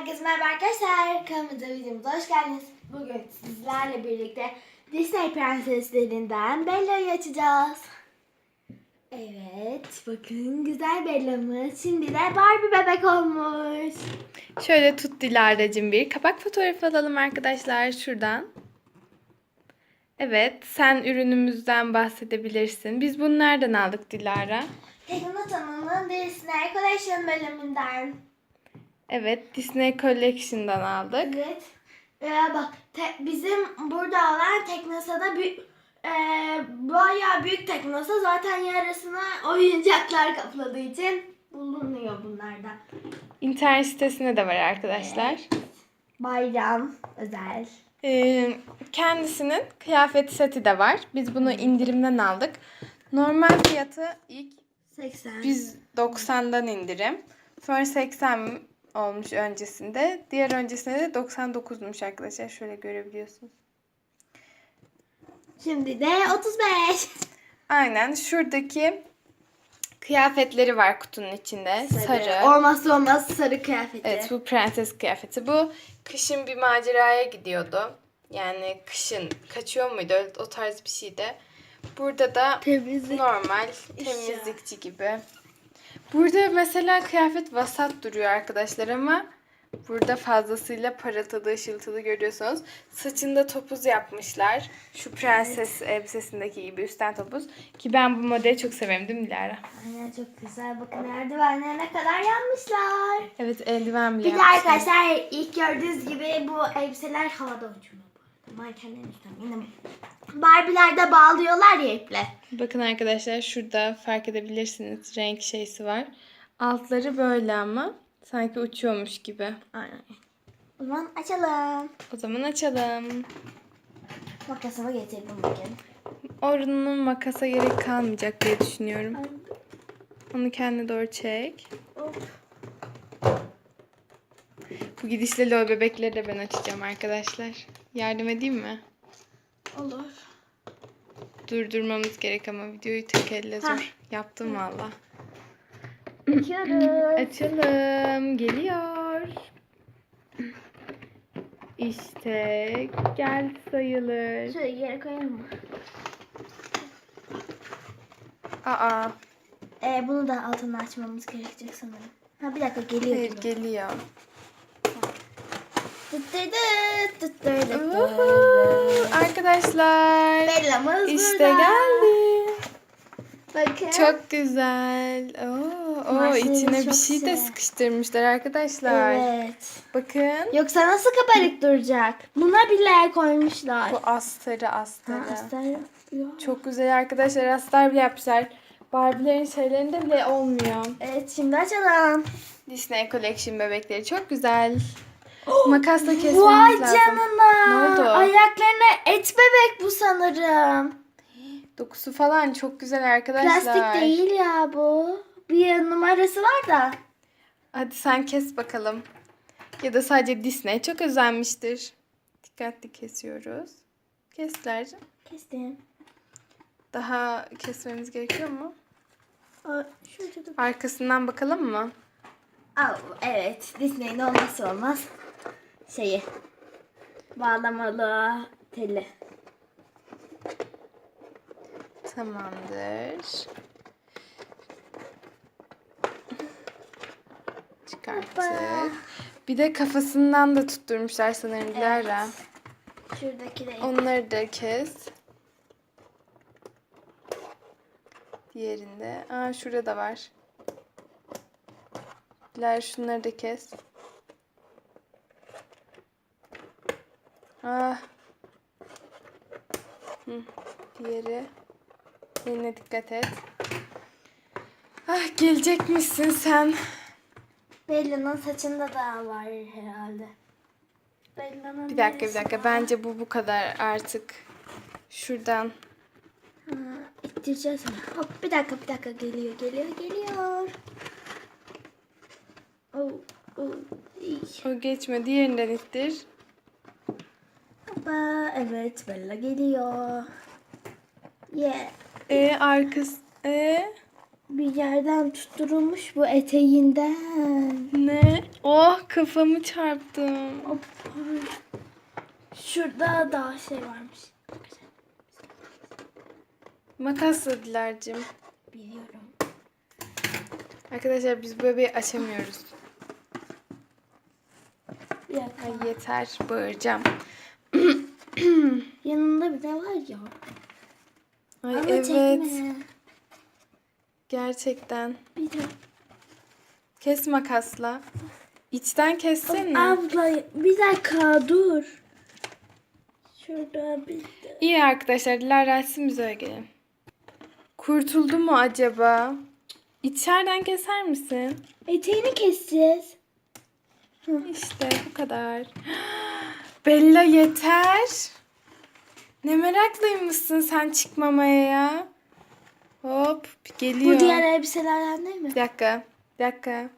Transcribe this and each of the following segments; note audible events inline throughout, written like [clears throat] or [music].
Herkese merhaba arkadaşlar. Kanalımıza videomuza hoş geldiniz. Bugün sizlerle birlikte Disney prenseslerinden Bella'yı açacağız. Evet, bakın güzel Bella'mız şimdi de Barbie bebek olmuş. Şöyle tut Dilara'cığım bir kapak fotoğrafı alalım arkadaşlar şuradan. Evet sen ürünümüzden bahsedebilirsin. Biz bunu nereden aldık Dilara? Teknotan'ın Disney Collection bölümünden. Evet Disney Collection'dan aldık. Evet. Ee, bak te- bizim burada olan Teknosa'da bir e, bayağı büyük Teknosa zaten yarısını oyuncaklar kapladığı için bulunuyor bunlardan. İnternet sitesinde de var arkadaşlar. Bayram özel. Ee, kendisinin kıyafet seti de var. Biz bunu indirimden aldık. Normal fiyatı ilk 80. biz 90'dan indirim. Sonra 80 olmuş öncesinde. Diğer öncesinde de 99'muş arkadaşlar. Şöyle görebiliyorsunuz. Şimdi de 35. Aynen şuradaki kıyafetleri var kutunun içinde. Sarı. Olmazsa olmaz sarı kıyafeti. Evet bu prenses kıyafeti. Bu kışın bir maceraya gidiyordu. Yani kışın kaçıyor muydu? Öyle- O tarz bir şeydi. Burada da Temizlik. normal temizlikçi gibi. Burada mesela kıyafet vasat duruyor arkadaşlar ama burada fazlasıyla parıltılı ışıltılı görüyorsunuz. Saçında topuz yapmışlar. Şu prenses elbisesindeki gibi üstten topuz. Ki ben bu modeli çok severim değil mi Dilara? Aynen çok güzel. Bakın merdivenler ne kadar yanmışlar. Evet eldiven bile Bir de yapmışlar. arkadaşlar ilk gördüğünüz gibi bu elbiseler havada arada. Mankenlerin üstüne. Yine Barbie'lerde bağlıyorlar ya iple. Bakın arkadaşlar şurada fark edebilirsiniz renk şeysi var. Altları böyle ama sanki uçuyormuş gibi. Aynen. O zaman açalım. O zaman açalım. Makasımı getirdim bugün. Orunun makasa gerek kalmayacak diye düşünüyorum. Onu kendine doğru çek. Hop. Bu gidişle lol bebekleri de ben açacağım arkadaşlar. Yardım edeyim mi? Olur. Durdurmamız gerek ama videoyu tek elle zor. Yaptım valla. Açıyoruz. Açalım. Geliyor. İşte gel sayılır. Şöyle yere koyalım mı? Aa, Ee, bunu da altını açmamız gerekecek sanırım. Ha bir dakika geliyor. hayır gibi. geliyor. Uhu, tıttırdı. Bellamız işte burada. geldi. Bakın. Çok güzel. Oo, Kumaşları içine bir çok şey de güzel. sıkıştırmışlar arkadaşlar. Evet. Bakın. Yoksa nasıl kabarık duracak? Buna bile koymuşlar. Bu astarı astarı. Ha, astar yok. Çok güzel arkadaşlar. Astar bile yapmışlar. Barbie'lerin şeylerinde bile olmuyor. Evet şimdi açalım. Disney Collection bebekleri çok güzel. [gasps] Makasla kesmemiz Vay lazım. canına. Ne oldu? Ayaklarına et bebek bu sanırım. [gasps] Dokusu falan çok güzel arkadaşlar. Plastik değil ya bu. Bir numarası var da. Hadi sen kes bakalım. Ya da sadece Disney çok özenmiştir. Dikkatli kesiyoruz. Keslerce. Kestim. Daha kesmemiz gerekiyor mu? Aa. Arkasından bakalım mı? Aa, evet. Disney'in olmazsa olmaz şeyi. Bağlamalı teli. Tamamdır. Çıkarttık. Bir de kafasından da tutturmuşlar sanırım Dilara. Şuradaki de. Onları da kes. Diğerinde. Aa şurada da var. Dilara şunları da kes. Ah. Hı, diğeri. Eline dikkat et. Ah gelecekmişsin sen. Bella'nın saçında da var herhalde. Bella'nın Bir dakika bir dakika. Bence bu bu kadar artık. Şuradan. Ha, ittireceğiz. Hop bir dakika bir dakika geliyor geliyor geliyor. Oh, oh, iyi. O geçme. Diğerinden ittir. Hoppa evet Bella geliyor. Yeah. E arkası. E Bir yerden tutturulmuş bu eteğinden. ne? Oh kafamı çarptım. Hop. Şurada daha şey varmış. Makasla Dilar'cığım. Biliyorum. Arkadaşlar biz bu bebeği açamıyoruz. Dakika. Ay yeter bağıracağım. [clears throat] Yanında bir de var ya. Ay Ama evet. çekme. Gerçekten. Bir de. Kes makasla. İçten kessene. Abla bir dakika dur. Şurada bir de. İyi arkadaşlar biz öyle gelelim. Kurtuldu mu acaba? İçeriden keser misin? Eteğini keseceğiz. İşte bu kadar. [gasps] Bella yeter. Ne meraklıymışsın sen çıkmamaya ya. Hop geliyor. Bu diğer elbiselerden değil mi? Bir dakika. Bir dakika.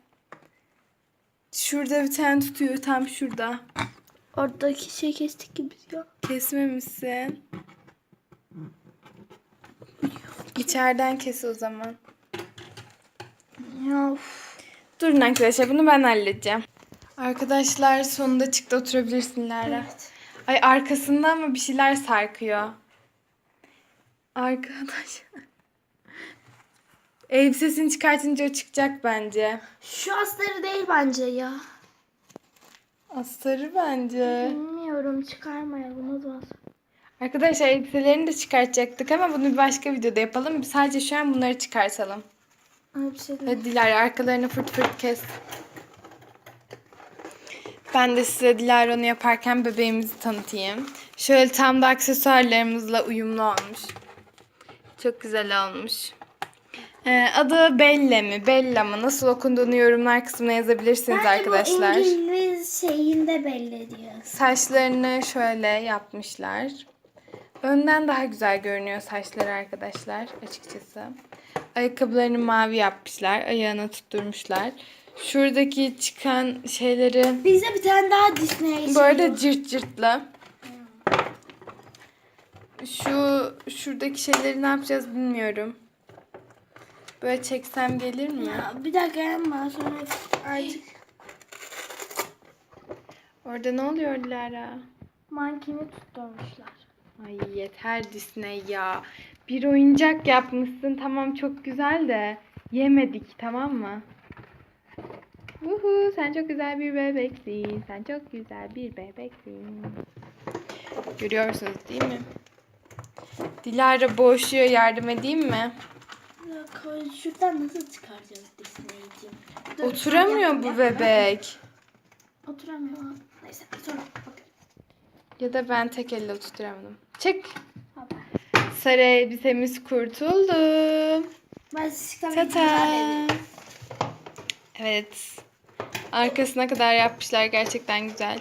Şurada bir tane tutuyor tam şurada. Oradaki şey kestik gibi ya. Kesmemişsin. İçeriden kes o zaman. Ya of. Durun arkadaşlar bunu ben halledeceğim. Arkadaşlar sonunda çıktı oturabilirsin Lara. Evet. Ay arkasından mı bir şeyler sarkıyor? Arkadaş. [laughs] Elbisesini çıkartınca o çıkacak bence. Şu astarı değil bence ya. Astarı bence. Bilmiyorum çıkarmayalım o zaman. Arkadaşlar elbiselerini de çıkartacaktık ama bunu bir başka videoda yapalım. Sadece şu an bunları çıkartalım. Elbise Hadi Dilara arkalarını fırt fırt kes. Ben de size Dilara onu yaparken bebeğimizi tanıtayım. Şöyle tam da aksesuarlarımızla uyumlu olmuş. Çok güzel olmuş. Ee, adı Bella mi? Bella mı? Nasıl okunduğunu yorumlar kısmına yazabilirsiniz arkadaşlar. bu İngiliz şeyinde belli ediyor. Saçlarını şöyle yapmışlar. Önden daha güzel görünüyor saçları arkadaşlar açıkçası. Ayakkabılarını mavi yapmışlar. Ayağına tutturmuşlar. Şuradaki çıkan şeyleri Bizde bir tane daha Disney arada cırt cırtlı. Şu şuradaki şeyleri ne yapacağız bilmiyorum. Böyle çeksem gelir mi? Ya, bir dakika yapma sonra artık Orada ne oluyor Lara? mankeni tutturmuşlar. Ay yeter Disney ya. Bir oyuncak yapmışsın tamam çok güzel de yemedik tamam mı? Uhu sen çok güzel bir bebeksin. Sen çok güzel bir bebeksin. Görüyorsunuz değil mi? Dilara boğuşuyor yardım edeyim mi? Şuradan nasıl çıkaracağız Disney'ciğim? Dur, Oturamıyor bu bebek. Oturamıyor. Neyse sonra bakarız. Ya da ben tek elle tutturamadım. Çık. Sarı elbisemiz kurtuldu. Ben. Tata. Evet. Arkasına kadar yapmışlar gerçekten güzel.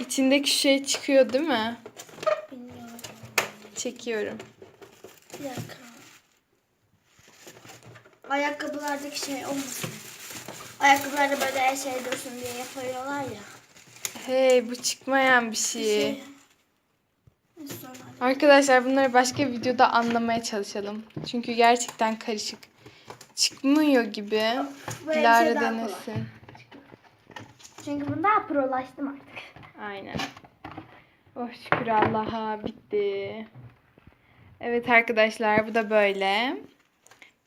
İçindeki şey çıkıyor değil mi? Bilmiyorum. Çekiyorum. Bir dakika. Ayakkabılardaki şey olmasın. Ayakkabılarda böyle şey dursun diye yapıyorlar ya. Hey bu çıkmayan bir Bir şey. şey. Sonra Arkadaşlar bunları başka bir videoda anlamaya çalışalım. Çünkü gerçekten karışık. Çıkmıyor gibi. Elbise Dilara denesin. Çünkü bunda prolaştım artık. Aynen. Oh şükür Allah'a bitti. Evet arkadaşlar bu da böyle.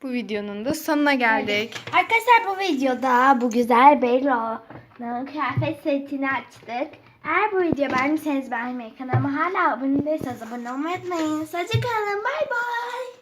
Bu videonun da sonuna geldik. Arkadaşlar bu videoda bu güzel Bello'nun kıyafet setini açtık. Eğer bu videoyu beğendiyseniz beğenmeyi, kanalıma hala abone değilseniz abone olmayı unutmayın. Sadece kalın bay bay.